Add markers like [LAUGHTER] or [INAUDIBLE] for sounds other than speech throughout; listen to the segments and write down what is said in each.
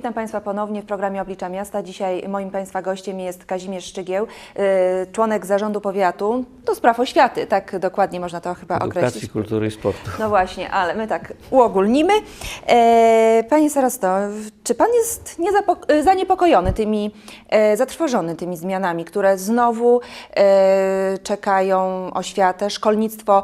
Witam Państwa ponownie w programie Oblicza Miasta. Dzisiaj moim Państwa gościem jest Kazimierz Szczygieł, y, członek zarządu powiatu do spraw oświaty. Tak dokładnie można to chyba Edukacji, określić. kultury i sportu. No właśnie, ale my tak uogólnimy. E, Panie Sarasto, czy Pan jest e, zaniepokojony tymi, e, zatrwożony tymi zmianami, które znowu czekają oświatę, szkolnictwo,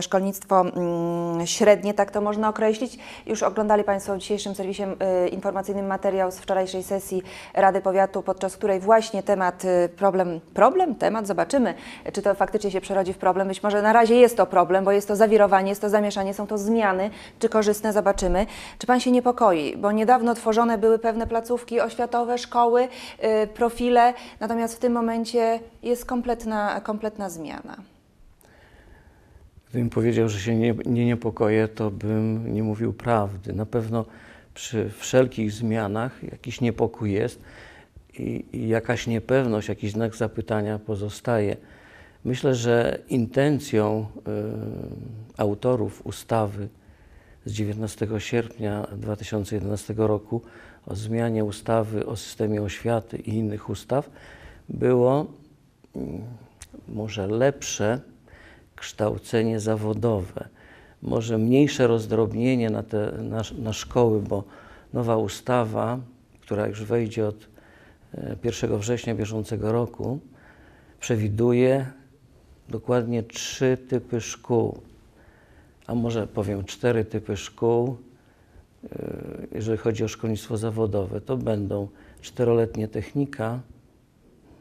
szkolnictwo mm, średnie, tak to można określić. Już oglądali Państwo w dzisiejszym serwisie e, informacyjnym materiał z wczorajszej sesji Rady Powiatu, podczas której właśnie temat, e, problem, problem, temat, zobaczymy, czy to faktycznie się przerodzi w problem. Być może na razie jest to problem, bo jest to zawirowanie, jest to zamieszanie, są to zmiany, czy korzystne, zobaczymy. Czy Pan się niepokoi? Bo niedawno tworzone były pewne placówki oświatowe, szkoły, y, profile, natomiast w tym momencie jest kompletna, kompletna zmiana. Gdybym powiedział, że się nie, nie niepokoję, to bym nie mówił prawdy. Na pewno przy wszelkich zmianach jakiś niepokój jest i, i jakaś niepewność, jakiś znak zapytania pozostaje. Myślę, że intencją y, autorów ustawy z 19 sierpnia 2011 roku o zmianie ustawy o systemie oświaty i innych ustaw było mm, może lepsze kształcenie zawodowe, może mniejsze rozdrobnienie na, te, na, na szkoły, bo nowa ustawa, która już wejdzie od e, 1 września bieżącego roku, przewiduje dokładnie trzy typy szkół, a może powiem cztery typy szkół, e, jeżeli chodzi o szkolnictwo zawodowe. To będą czteroletnie technika,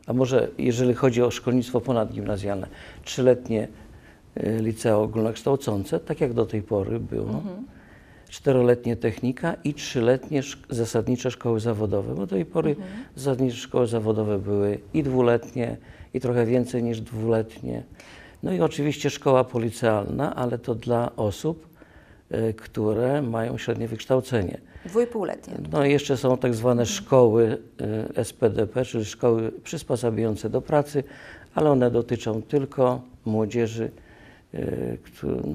a może jeżeli chodzi o szkolnictwo ponadgimnazjalne, trzyletnie y, liceo ogólnokształcące, tak jak do tej pory było, czteroletnie technika i trzyletnie szk- zasadnicze szkoły zawodowe, bo do tej pory zasadnicze szkoły zawodowe były i dwuletnie, i trochę więcej niż dwuletnie. No i oczywiście szkoła policealna, ale to dla osób, y, które mają średnie wykształcenie. Dwójpółletnie. No i jeszcze są tak zwane szkoły y, SPD, czyli szkoły przysposabiające do pracy, ale one dotyczą tylko młodzieży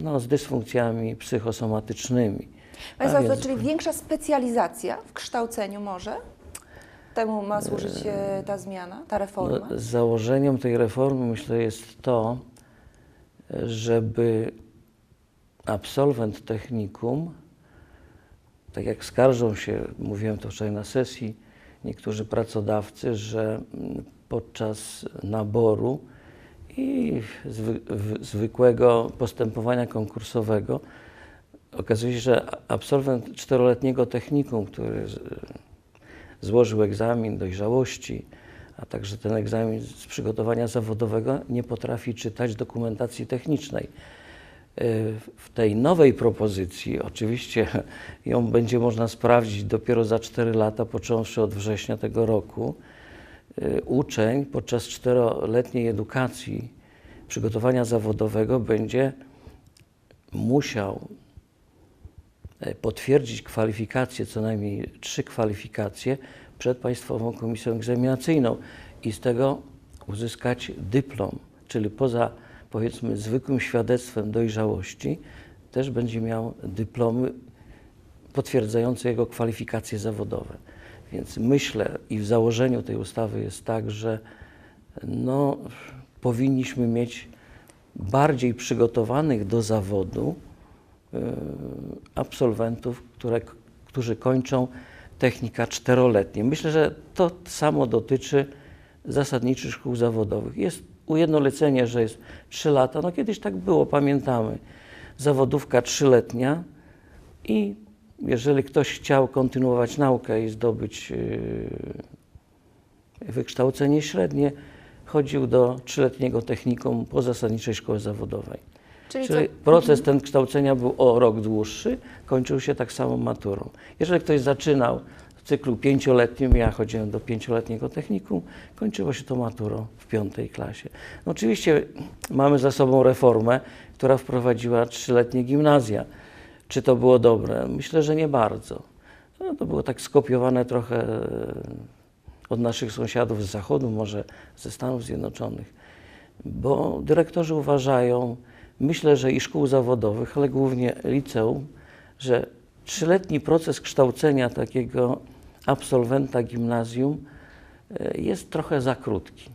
no, z dysfunkcjami psychosomatycznymi. Państwo, więc- czyli większa specjalizacja w kształceniu może? Temu ma służyć ta zmiana, ta reforma? No, założeniem tej reformy myślę jest to, żeby absolwent technikum, tak jak skarżą się, mówiłem to wczoraj na sesji, niektórzy pracodawcy, że podczas naboru i zwy, zwykłego postępowania konkursowego okazuje się, że absolwent czteroletniego technikum, który złożył egzamin dojrzałości, a także ten egzamin z przygotowania zawodowego, nie potrafi czytać dokumentacji technicznej. Y, W tej nowej propozycji, oczywiście ją będzie można sprawdzić dopiero za 4 lata, począwszy od września tego roku, uczeń podczas czteroletniej edukacji przygotowania zawodowego będzie musiał e, potwierdzić kwalifikacje, co najmniej trzy kwalifikacje przed Państwową Komisją Egzaminacyjną i z tego uzyskać dyplom, czyli poza powiedzmy zwykłym świadectwem dojrzałości, też będzie miał dyplomy potwierdzające jego kwalifikacje zawodowe. Więc myślę i w założeniu tej ustawy jest tak, że no, powinniśmy mieć bardziej przygotowanych do zawodu y, absolwentów, które, którzy kończą technika czteroletnie. Myślę, że to samo dotyczy zasadniczych szkół zawodowych. Jest ujednolicenie, że jest 3 lata. No kiedyś tak było, pamiętamy. Zawodówka trzyletnia i jeżeli ktoś chciał kontynuować naukę i zdobyć yy, wykształcenie średnie, chodził do trzyletniego technikum po zasadniczej szkoły zawodowej. Czyli Czyli proces ten kształcenia był o rok dłuższy, kończył się tak samo maturą. Jeżeli ktoś zaczynał w cyklu pięcioletnim, ja chodziłem do pięcioletniego technikum, kończyło się to maturą w piątej klasie. No oczywiście mamy za sobą reformę, która wprowadziła trzyletnie gimnazja. Czy to było dobre? Myślę, że nie bardzo. No, to było tak skopiowane trochę e, od naszych sąsiadów z zachodu, może ze Stanów Zjednoczonych bo dyrektorzy uważają, myślę, że i szkół zawodowych, ale głównie liceum, że trzyletni proces kształcenia takiego absolwenta gimnazjum e, jest trochę za krótki.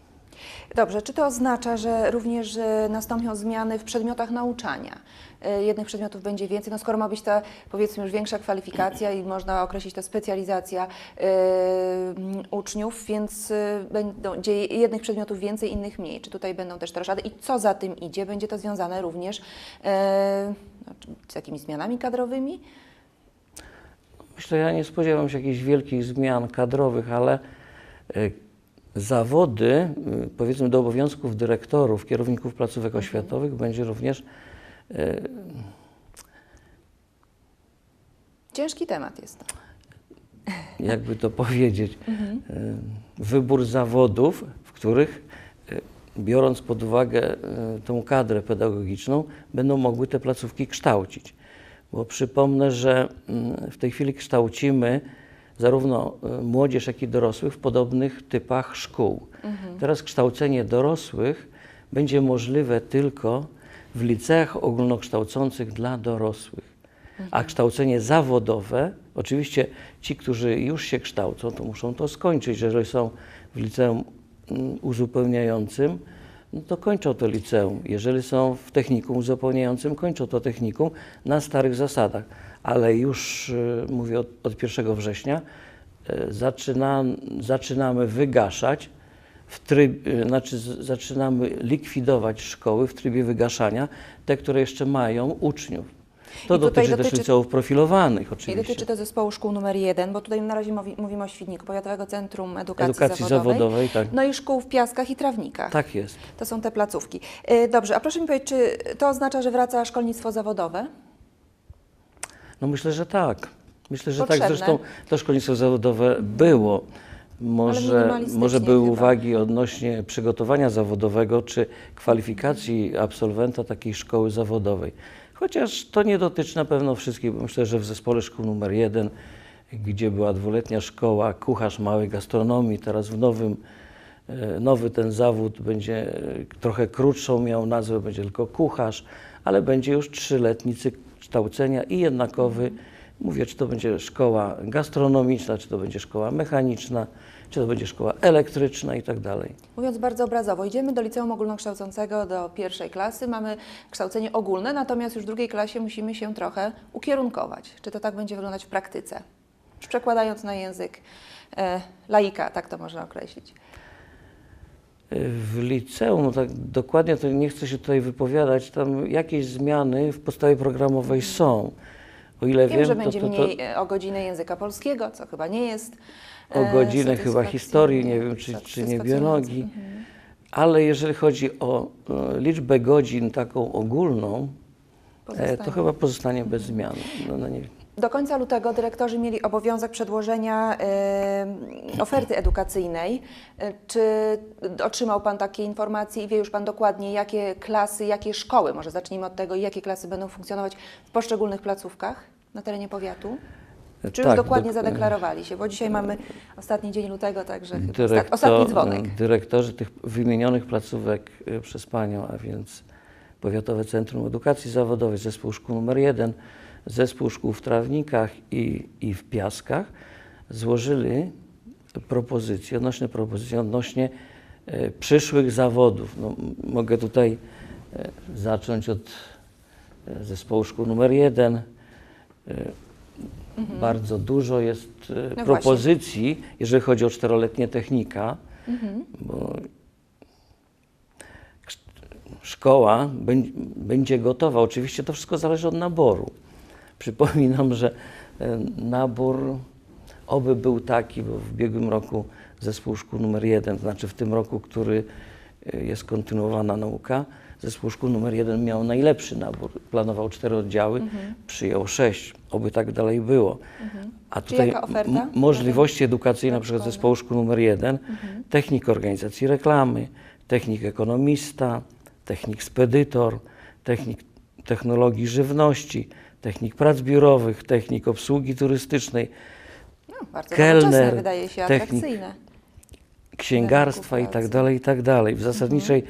Dobrze, czy to oznacza, że również e, nastąpią zmiany w przedmiotach nauczania? E, Jednych przedmiotów będzie więcej, no skoro ma być ta powiedzmy już większa kwalifikacja i można określić to specjalizacja mm, uczniów, więc będzie jednych przedmiotów więcej, innych mniej. Czy tutaj będą też te roszady i co za tym idzie? Będzie to związane również czy z jakimiś zmianami kadrowymi? Myślę, ja nie spodziewam się jakichś wielkich zmian kadrowych, ale e, zawody, y, powiedzmy do obowiązków dyrektorów, kierowników placówek oświatowych będzie również e, Ciężki temat jest to. jakby to powiedzieć, e, [LAUGHS] wybór zawodów, w których e, biorąc pod uwagę e, tą kadrę pedagogiczną, będą mogły te placówki kształcić. Bo przypomnę, że mm, w tej chwili kształcimy zarówno e, młodzież, jak i dorosłych w podobnych typach szkół. Teraz kształcenie dorosłych będzie możliwe tylko w liceach ogólnokształcących dla dorosłych. A kształcenie zawodowe, oczywiście ci, którzy już się kształcą, to muszą to skończyć. Jeżeli są w liceum mm, uzupełniającym, no to kończą to liceum. Jeżeli są w technikum uzupełniającym, kończą to technikum na starych zasadach. Ale już y, mówię od, od 1 września, y, zaczyna, zaczynamy wygaszać w tryb, y, znaczy zaczynamy likwidować szkoły w trybie wygaszania, te, które jeszcze mają uczniów. To I tutaj dotyczy, też dotyczy- liceów profilowanych I oczywiście. dotyczy to zespołu szkół numer jeden, bo tutaj na razie mówi, mówimy o Świdniku, Powiatowego Centrum Edukacji, Edukacji Zawodowej. zawodowej, tak. No i szkół w Piaskach i Trawnikach. Tak jest. To są te placówki. Dobrze, a proszę mi powiedzieć, czy to oznacza, że wraca szkolnictwo zawodowe? No myślę, że tak. Myślę, że Potrzebne. tak. Zresztą to szkolnictwo zawodowe było. Może, może były chyba. uwagi odnośnie przygotowania zawodowego czy kwalifikacji absolwenta takiej szkoły zawodowej. Chociaż to nie dotyczy na pewno wszystkich, bo myślę, że w zespole szkół numer jeden, gdzie była dwuletnia szkoła, kucharz małej gastronomii, teraz w nowym, e, nowy ten zawód będzie e, trochę krótszą miał nazwę, będzie tylko kucharz, ale będzie już trzyletni cykl kształcenia i jednakowy. Mówię, czy to będzie szkoła gastronomiczna, czy to będzie szkoła mechaniczna, czy to będzie szkoła elektryczna i tak dalej. Mówiąc bardzo obrazowo, idziemy do liceum ogólnokształcącego do pierwszej klasy, mamy kształcenie ogólne, natomiast już w drugiej klasie musimy się trochę ukierunkować. Czy to tak będzie wyglądać w praktyce? Przekładając na język e, laika, tak to można określić. W liceum, no tak dokładnie to nie chcę się tutaj wypowiadać, tam jakieś zmiany w podstawie programowej są. O ile Wiem, wiem, że to, będzie to, to, mniej e, o godzinę języka polskiego, co chyba nie jest. o e, godzinę chyba historii, nie wiem, czy, czy nie biologii. Mhm. Ale jeżeli chodzi o e, liczbę godzin taką ogólną, e, to Pozostanie. chyba pozostanie bez zmian. No, no nie, Do końca lutego dyrektorzy mieli obowiązek przedłożenia e, oferty edukacyjnej. E, Czy otrzymał Pan takie informacje i wie już Pan dokładnie, jakie klasy, jakie szkoły, może zacznijmy od tego, jakie klasy będą funkcjonować w poszczególnych placówkach na terenie powiatu? Czy już Tak, dokładnie dok- zadeklarowali się? Bo dzisiaj mamy ostatni dzień lutego, także Dyrektor, ostat- ostatni dzwonek. Dyrektorzy tych wymienionych placówek przez Panią, a więc Powiatowe Centrum Edukacji Zawodowej, Zespół Szkół nr 1, Zespół Szkół w Trawnikach i, i w Piaskach złożyli propozycje, odnośnie propozycji, odnośnie e, przyszłych zawodów. No, mogę tutaj e, zacząć od e, Zespołu Szkół nr 1. E, Bardzo dużo jest e, Mhm. No propozycji, jeżeli chodzi o czteroletnie technika, Mhm. bo szkoła będzie gotowa. Oczywiście to wszystko zależy od naboru. Przypominam, że e, nabór oby był taki, bo w ubiegłym roku zespół szkół numer jeden, to znaczy w tym roku, który e, jest kontynuowana nauka, zespół szkół numer jeden miał najlepszy nabór. Planował cztery oddziały, Mhm. przyjął sześć. Oby tak dalej było. A Czy tutaj możliwości edukacyjne, na przykład zespołu szkół numer jeden, Mhm. technik organizacji reklamy, technik ekonomista, technik spedytor, technik technologii żywności, technik prac biurowych, technik obsługi turystycznej, No, bardzo kelner, wydaje się technik, księgarstwa i tak dalej, i tak dalej. W zasadniczej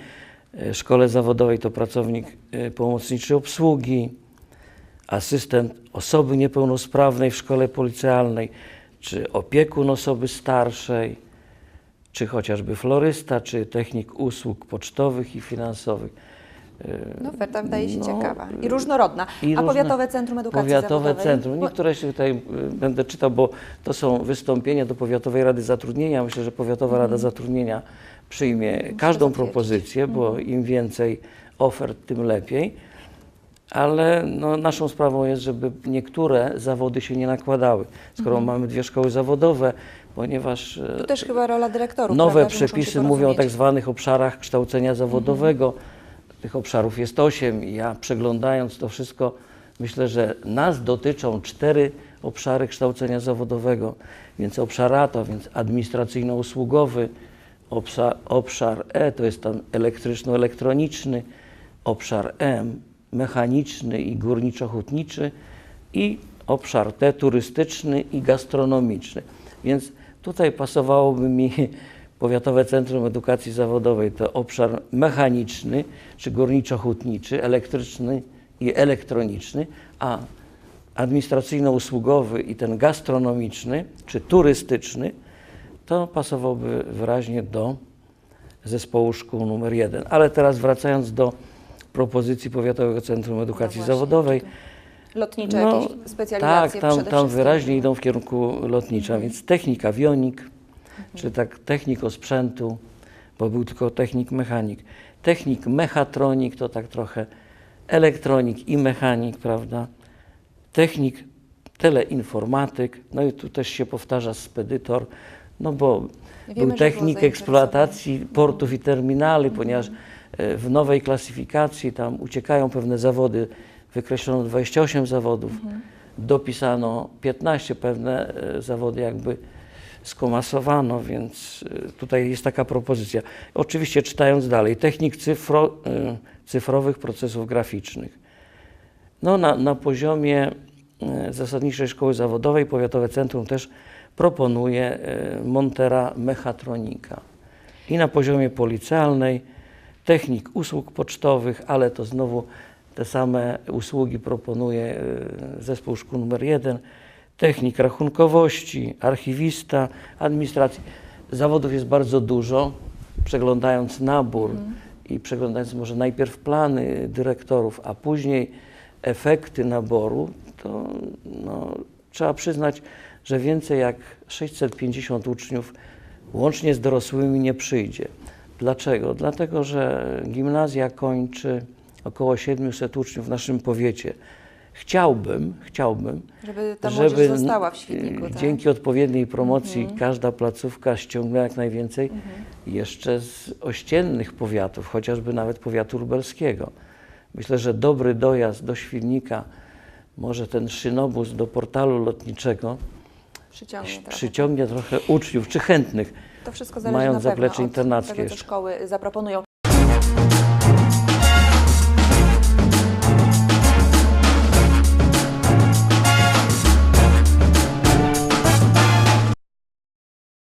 e, szkole zawodowej to pracownik e, pomocniczy obsługi, asystent osoby niepełnosprawnej w szkole policjalnej, czy opiekun osoby starszej, czy chociażby florysta, czy technik usług pocztowych i finansowych. No, oferta wydaje się No, ciekawa i różnorodna. i A Powiatowe Centrum Edukacji Powiatowe Zawodowej? Centrum. Niektóre się tutaj y, będę czytał, bo to są wystąpienia do Powiatowej Rady Zatrudnienia. Myślę, że Powiatowa Mhm. Rada Zatrudnienia przyjmie każdą propozycję, bo Mhm. im więcej ofert, tym lepiej. Ale no, naszą sprawą jest, żeby niektóre zawody się nie nakładały. Skoro Mhm. mamy dwie szkoły zawodowe, ponieważ e, Tu też chyba rola dyrektorów. Nowe prawda, przepisy mówią o tak zwanych obszarach kształcenia zawodowego. Tych obszarów jest osiem i ja przeglądając to wszystko, myślę, że nas dotyczą cztery obszary kształcenia zawodowego. Więc obszar A to więc administracyjno-usługowy, obszar, obszar E to jest tam elektryczno-elektroniczny, obszar M mechaniczny i górniczo-hutniczy i obszar T turystyczny i gastronomiczny. Więc tutaj pasowałoby mi Powiatowe Centrum Edukacji Zawodowej to obszar mechaniczny czy górniczo-hutniczy, elektryczny i elektroniczny, a administracyjno-usługowy i ten gastronomiczny czy turystyczny to pasowałby wyraźnie do zespołu szkół numer jeden. Ale teraz wracając do propozycji Powiatowego Centrum Edukacji No właśnie, Zawodowej. Lotnicze No, jakieś specjalizacje Tak, tam, tam wyraźnie idą w kierunku lotnicza, więc technik awionik, czy tak technik osprzętu, bo był tylko technik mechanik. Technik mechatronik to tak trochę elektronik i mechanik, prawda? Technik teleinformatyk, no i tu też się powtarza spedytor, no bo Wiemy, był technik eksploatacji portów i terminali, Mhm. ponieważ e, w nowej klasyfikacji tam uciekają pewne zawody, wykreślono 28 zawodów, Mhm. dopisano 15, pewne e, zawody jakby skomasowano, więc e, tutaj jest taka propozycja. Oczywiście czytając dalej, technik cyfro, e, cyfrowych procesów graficznych. No, na, na poziomie e, zasadniczej szkoły zawodowej Powiatowe Centrum też proponuje montera mechatronika. I na poziomie policealnej technik usług pocztowych, ale to znowu te same usługi proponuje zespół szkół numer jeden, technik rachunkowości, archiwista, administracji. Zawodów jest bardzo dużo. Przeglądając nabór i przeglądając może najpierw plany dyrektorów, a później efekty naboru, to no, trzeba przyznać, że więcej jak 650 uczniów łącznie z dorosłymi nie przyjdzie. Dlaczego? Dlatego, że gimnazja kończy około 700 uczniów w naszym powiecie. Chciałbym, chciałbym, Żeby ta młodzież żeby została w Świdniku. y, Tak? dzięki odpowiedniej promocji każda placówka ściągnęła jak najwięcej jeszcze z ościennych powiatów, chociażby nawet powiatu lubelskiego. Myślę, że dobry dojazd do Świdnika, może ten szynobus do portalu lotniczego Przyciągnie trochę. przyciągnie trochę uczniów czy chętnych. To wszystko zależy mając na pewno zaplecze od internackie tego, co szkoły zaproponują.